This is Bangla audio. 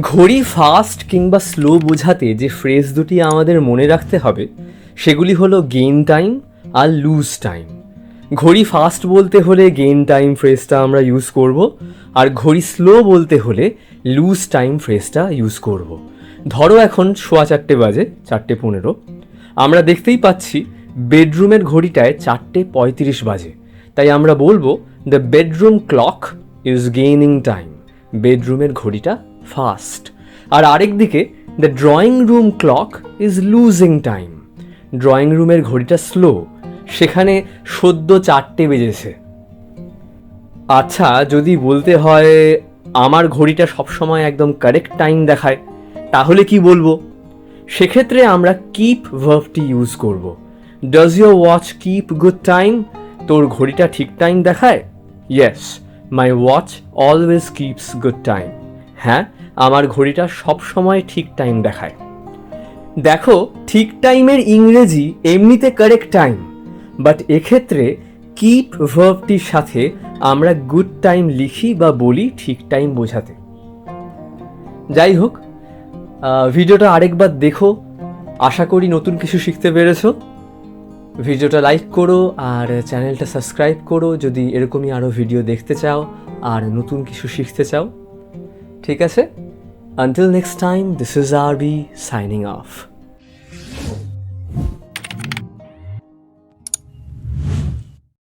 ঘড়ি ফাস্ট কিংবা স্লো বোঝাতে যে ফ্রেজ দুটি আমাদের মনে রাখতে হবে, সেগুলি হলো গেইন টাইম আর লুজ টাইম ঘড়ি ফাস্ট বলতে হলে গেইন টাইম ফ্রেজটা আমরা ইউজ করব, আর ঘড়ি স্লো বলতে হলে লুজ টাইম ফ্রেজটা ইউজ করব। ধরো এখন সোয়া চারটে বাজে, চারটে পনেরো। আমরা দেখতেই পাচ্ছি বেডরুমের ঘড়িটায় চারটে পঁয়ত্রিশ বাজে। তাই আমরা বলব the bedroom clock is gaining time বেডরুমের ঘড়িটা ফাস্ট আর আরেক দিকে the drawing room clock is losing time drawing রুমের ঘড়িটা স্লো সেখানে সদ্য চারটে বেজেছে। আচ্ছা যদি বলতে হয় আমার ঘড়িটা সবসময় একদম কারেক্ট টাইম দেখায়, তাহলে কি বলব? সেক্ষেত্রে আমরা কিপ ভার্ভটি ইউজ করব। Does your watch keep good time তোর ঘড়িটা ঠিক টাইম দেখায়? Yes my watch always keeps good time হ্যাঁ আমার ঘড়িটা সব সময় ঠিক টাইম দেখায়। দেখো, ঠিক টাইমের ইংরেজি এমনিতে কারেক্ট টাইম বাট এক্ষেত্রে কিপ ভার্বটির সাথে আমরা গুড টাইম লিখি বা বলি ঠিক টাইম বোঝাতে। যাই হোক ভিডিওটা আরেকবার দেখো। আশা করি নতুন কিছু শিখতে পেরেছ। ভিডিওটা লাইক করো আর চ্যানেলটা সাবস্ক্রাইব করো যদি এরকমই আরও ভিডিও দেখতে চাও আর নতুন কিছু শিখতে চাও। ঠিক আছে? Until next time, this is RB signing off.